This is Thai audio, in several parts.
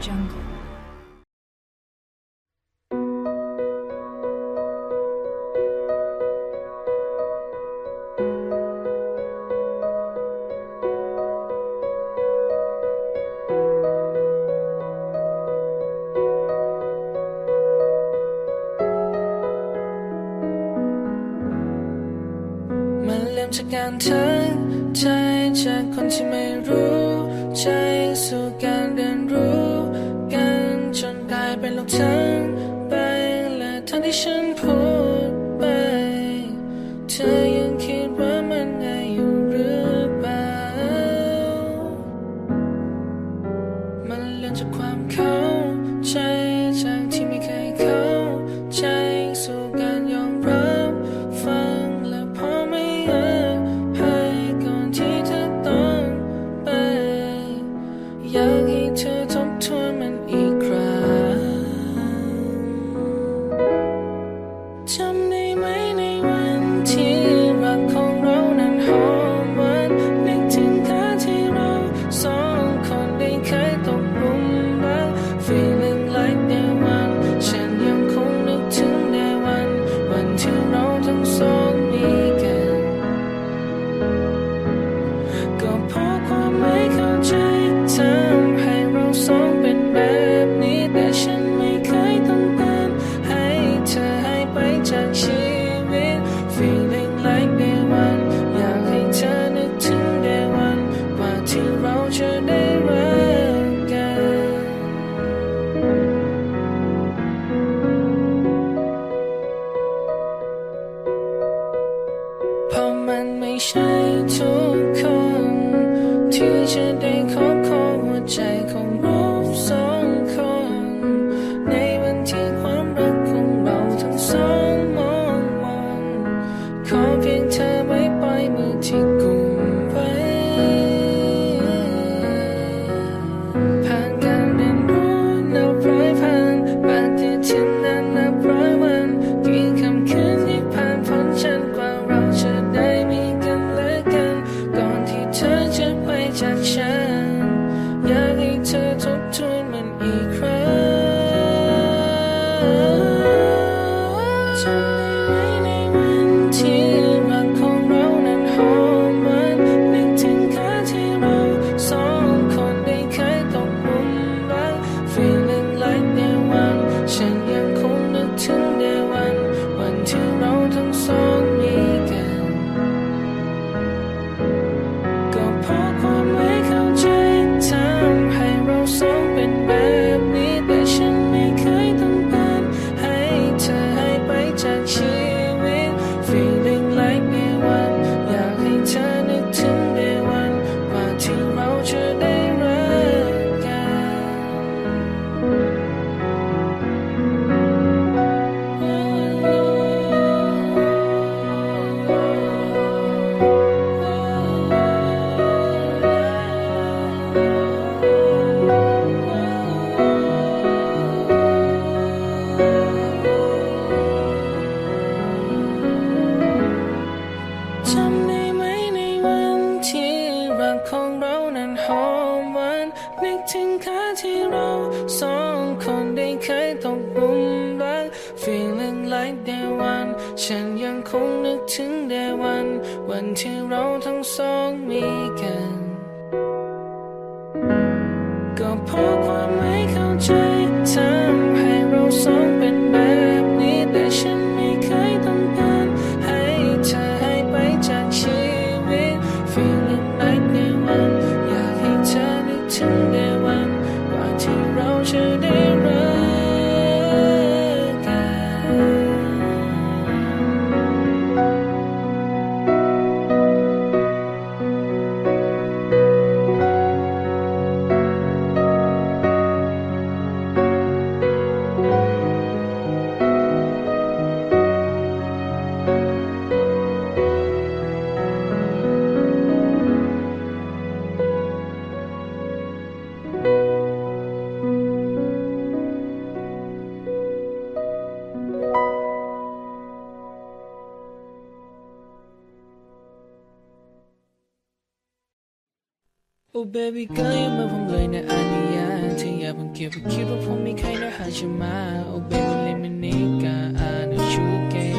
jungle. My limbs are gone turn ใจจากคนที่ไม่รู้ใจสู่การเดิน เป็นโรคช้างไปและทั้งที่ฉันพบ future. ฉันยังคงนึกถึงได้วัน วันที่เราทั้งสองมีกัน ก็เพราะความไม่เข้าใจ Oh baby girl อย่ามาผมเลยนะอานิยาเธออย่าเพิ่งเก็บคิดว่าผมมีใครนะหาจะมา Oh baby let me nigga I know you gay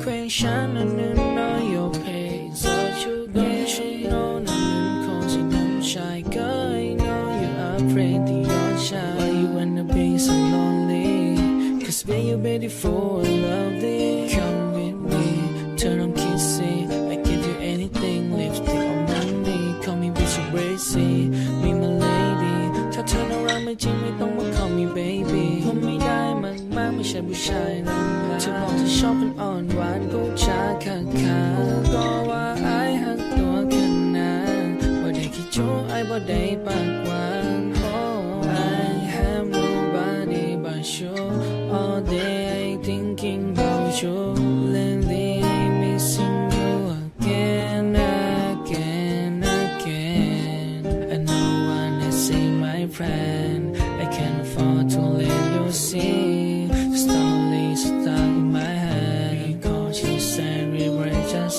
เคว้งฉันนั้นนั้น know your pain so you gay ฉัน know นั้นนั้นคงจะน้ำชาย girl I know you are praying to your child Why you wanna be so lonely? Cause baby you're beautiful and lovely Come ไม่จริงไม่ต้องมา call me baby ผมไม่ได้มากมากไม่ใช่ผู้ชายลำพังเธอบอกเธอชอบเป็นอ่อนหวานกูชาขาขาก็ว่าไอ้หักตัวขนาดบ่ได้คิดโจ้ไอ้บ่ได้ปากหวาน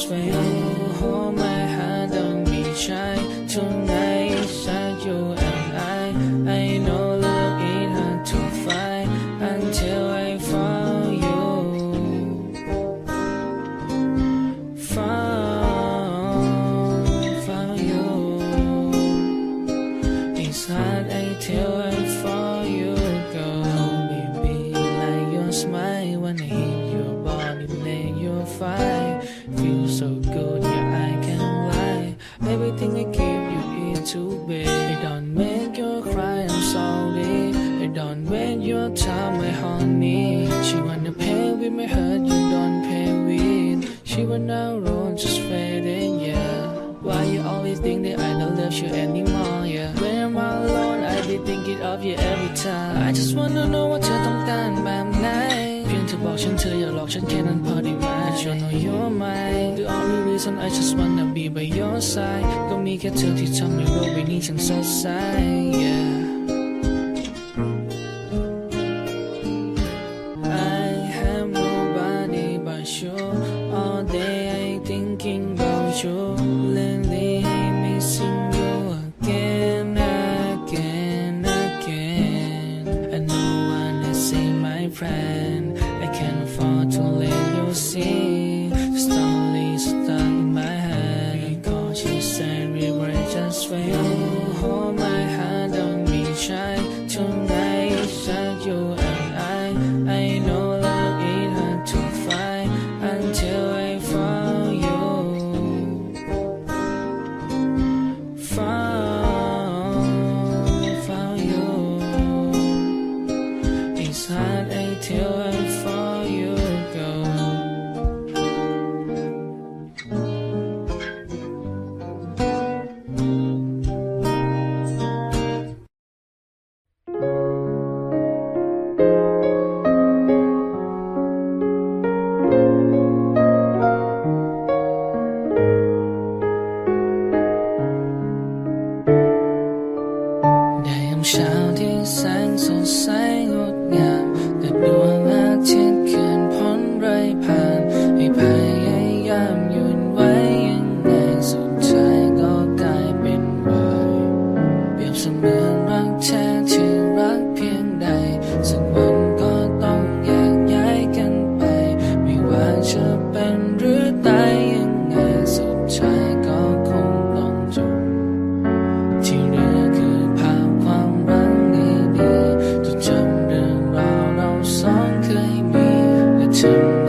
when you hold my It don't make you cry, I'm sorry. It don't waste your time, my honey. She wanna pay with my hurt, you don't pay with. She wanna roll, just fading, yeah. Why you always think that I don't love you anymore, yeah. When I'm alone, I be thinking of you every time. I just wanna know what เธอต้องการแบบไหนเพียงเธอบอกฉันเธออย่าหลอกฉันแค่นั้นพอได้ไหม You know you're mine The only reason I just wanna be by your side ก็มีแค่เธอที่ทำให้โลกใบนี้ฉันสดใส yeah 长天散作三 องเคยมีประจำ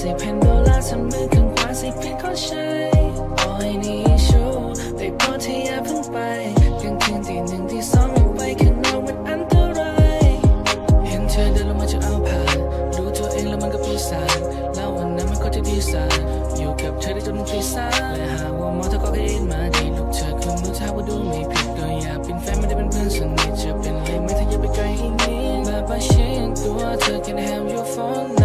ใส่เพนโดลาสันมือข้างขวาใส่เพชรของใช้ปล่อยนี้ชูได้โปรดเธออย่าเพิ่งไปกลางคืนตีหนึ่งที่สองยังไปข้างนอกมันอันตราย เห็นเธอเดินลงมาจะเอาผ่านรู้ตัวเองแล้วมันก็ปีศาจแล้ววันนั้นมันก็จะปีศาจอยู่กับเธอได้จนปีศาจและหากว่ามองเธอก็แค่เอ็นมาดีลูกเธอคงรู้ท่าว่าดูไม่ผิดโดยอยากเป็นแฟนไม่ได้เป็นเพื่อนสนิทจะเป็นอะไรไม่ถ้าอย่าไปไกลอีกนิดแบบว่าชิ้นตัวเธอ can have your phone